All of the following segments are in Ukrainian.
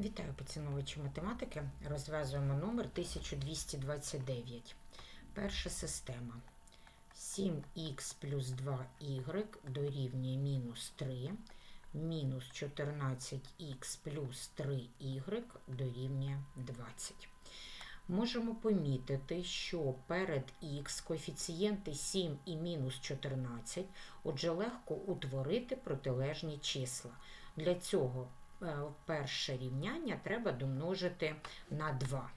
Вітаю поціновувачі математики. Розв'язуємо номер 1229. Перша система. 7х плюс 2y дорівнює мінус 3, мінус 14х плюс 3y дорівнює 20. Можемо помітити, що перед х коефіцієнти 7 і мінус 14, отже, легко утворити протилежні числа. Для цього перше рівняння треба домножити на 2.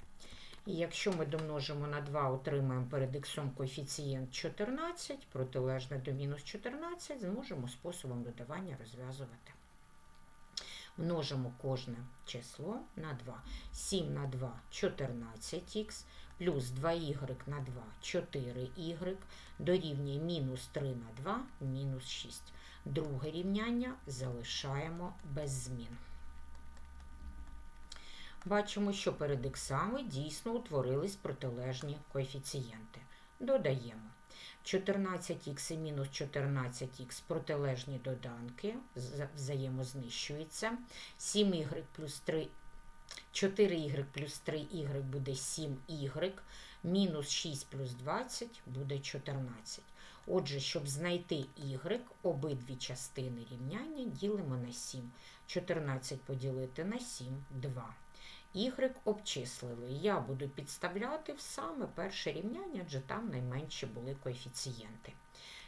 І якщо ми домножимо на 2, отримаємо перед х коефіцієнт 14, протилежне до мінус 14, зможемо способом додавання розв'язувати. Множимо кожне число на 2. 7 на 2 14х, плюс 2y на 2 4y, дорівнює мінус 3 на 2 мінус 6. Друге рівняння залишаємо без змін. Бачимо, що перед іксами дійсно утворились протилежні коефіцієнти. Додаємо 14х і мінус 14х протилежні доданки, вза- взаємознищуються. 7y плюс 3, 4y плюс 3y буде 7y, мінус 6 плюс 20 буде 14. Отже, щоб знайти y, обидві частини рівняння ділимо на 7. 14 поділити на 7 – 2. Y обчислили. Я буду підставляти в саме перше рівняння, адже там найменші були коефіцієнти.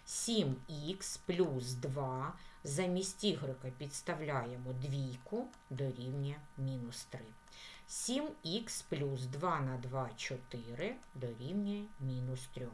7х плюс 2 замість y підставляємо двійку дорівнює мінус 3. 7х плюс 2 на 2 – 4 дорівнює мінус 3.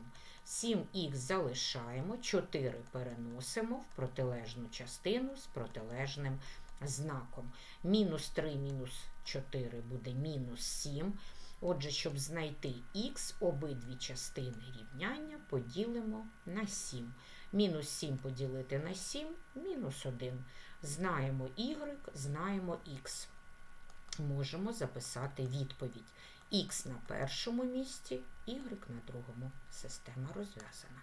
7х залишаємо, 4 переносимо в протилежну частину з протилежним знаком. Мінус 3 мінус 4 буде мінус 7. Отже, щоб знайти х, обидві частини рівняння поділимо на 7. Мінус 7 поділити на 7 мінус 1. Знаємо y, знаємо х. Можемо записати відповідь. Х на першому місці, y на другому. Система розв'язана.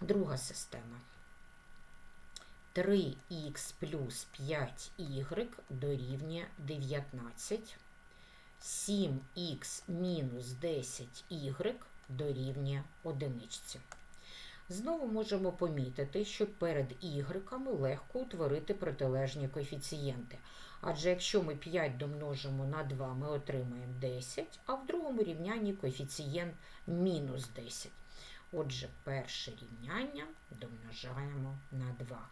Друга система. 3х плюс 5y дорівнює 19. 7х мінус 10y дорівнює одиничці. Знову можемо помітити, що перед y легко утворити протилежні коефіцієнти. Адже якщо ми 5 домножимо на 2, ми отримаємо 10, а в другому рівнянні коефіцієнт мінус 10. Отже, перше рівняння домножаємо на 2.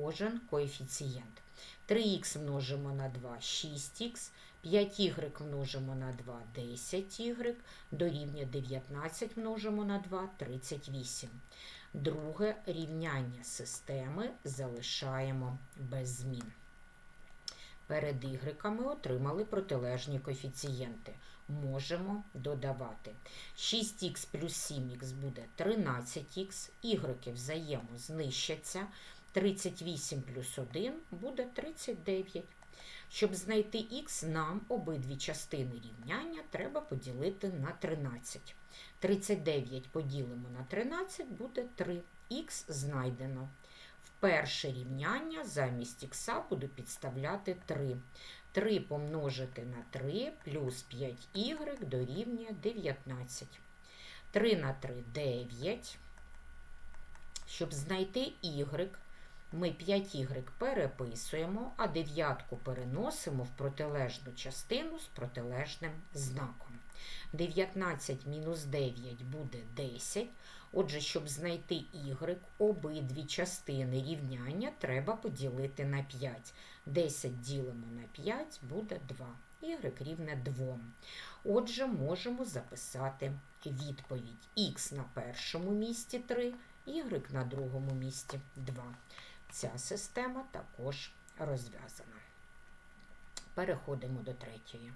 Кожен коефіцієнт. 3х множимо на 2 6х, 5y множимо на 2 10y, дорівнює 19 множимо на 2 38. Друге рівняння системи залишаємо без змін. Перед y ми отримали протилежні коефіцієнти. Можемо додавати. 6х плюс 7х буде 13х, y взаємознищаться. 38 плюс 1 буде 39. Щоб знайти х, нам обидві частини рівняння треба поділити на 13. 39 поділимо на 13 буде 3. Х знайдено. В перше рівняння замість х буду підставляти 3. 3 помножити на 3 плюс 5y дорівнює 19. 3 на 3 – 9. Щоб знайти y, ми 5y переписуємо, а дев'ятку переносимо в протилежну частину з протилежним знаком. 19 мінус 9 буде 10. Отже, щоб знайти y, обидві частини рівняння треба поділити на 5. 10 ділимо на 5 буде 2. Y рівне 2. Отже, можемо записати відповідь. Х на першому місці 3, y на другому місці 2. Ця система також розв'язана. Переходимо до третьої.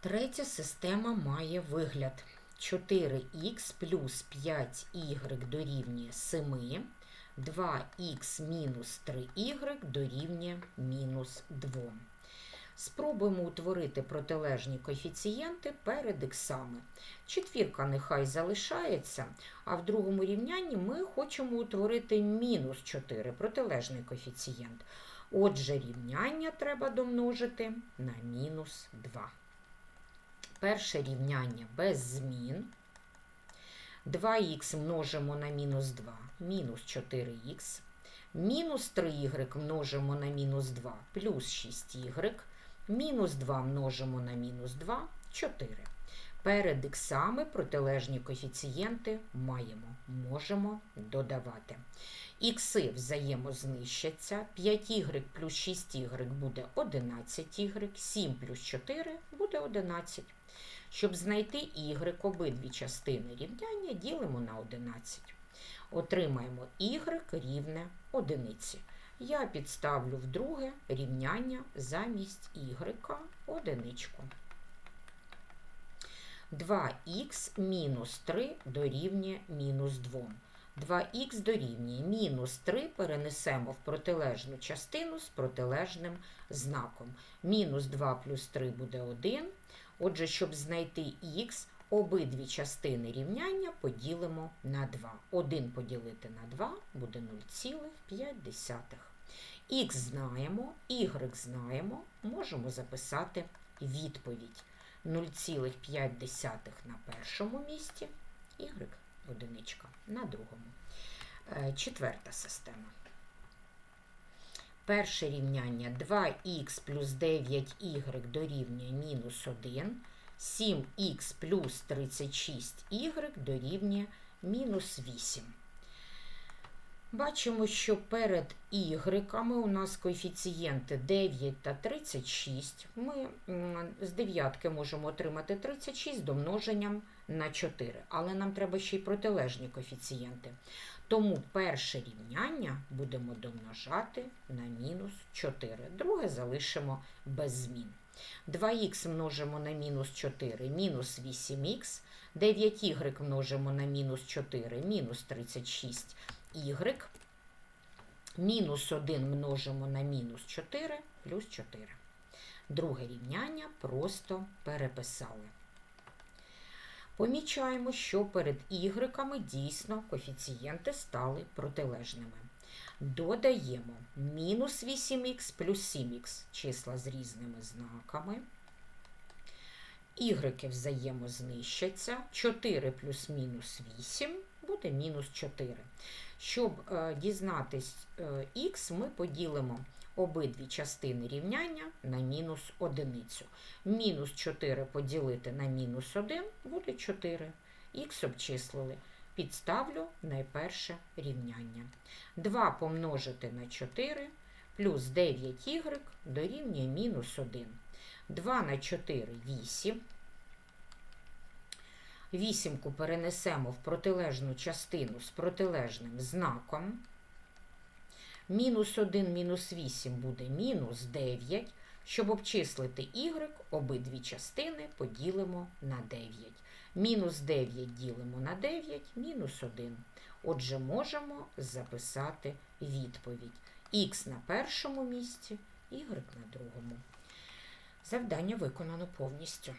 Третя система має вигляд 4х плюс 5y дорівнює 7, 2х мінус 3y дорівнює мінус 2. Спробуємо утворити протилежні коефіцієнти перед іксами. Четвірка нехай залишається, а в другому рівнянні ми хочемо утворити мінус 4 протилежний коефіцієнт. Отже, рівняння треба домножити на мінус 2. Перше рівняння без змін. 2х множимо на мінус 2, мінус 4х. Мінус 3y множимо на мінус 2, плюс 6y. Мінус 2 множимо на мінус 2, 4. Перед іксами протилежні коефіцієнти маємо, можемо додавати. Ікси взаємознищаться, 5y плюс 6y буде 11y, 7 плюс 4 буде 11. Щоб знайти y, обидві частини рівняння ділимо на 11. Отримаємо y рівне одиниці. Я підставлю в друге рівняння замість y одиничку. 2х мінус 3 дорівнює мінус 2. 2х дорівнює мінус 3 перенесемо в протилежну частину з протилежним знаком. Мінус 2 плюс 3 буде 1. Отже, щоб знайти х, обидві частини рівняння поділимо на 2. 1 поділити на 2 буде 0,5. Х знаємо, y знаємо, можемо записати відповідь. 0,5 на першому місці, y одиничка на другому. Е, Четверта система. Перше рівняння 2х плюс 9y дорівнює мінус 1, 7х плюс 36y дорівнює мінус 8. Бачимо, що перед y у нас коефіцієнти 9 та 36. Ми з дев'ятки можемо отримати 36 домноженням на 4, але нам треба ще й протилежні коефіцієнти. Тому перше рівняння будемо домножати на мінус 4. Друге залишимо без змін. 2х множимо на мінус 4, мінус 8х, 9y множимо на мінус 4, мінус 36 y. Мінус 1 множимо на мінус 4 плюс 4. Друге рівняння просто переписали. Помічаємо, що перед y дійсно коефіцієнти стали протилежними. Додаємо мінус 8х плюс 7х числа з різними знаками. Y взаємознищаться. 4 плюс мінус 8 буде мінус 4. Щоб е, дізнатись е, х, ми поділимо обидві частини рівняння на мінус одиницю. Мінус 4 поділити на мінус 1 буде 4. Х обчислили. Підставлю найперше рівняння. 2 помножити на 4 плюс 9y дорівнює мінус 1. 2 на 4 – 8. Вісімку перенесемо в протилежну частину з протилежним знаком. Мінус 1 мінус 8 буде мінус 9. Щоб обчислити y, обидві частини поділимо на 9. Мінус 9 ділимо на 9, мінус 1. Отже, можемо записати відповідь. Х на першому місці, y на другому. Завдання виконано повністю.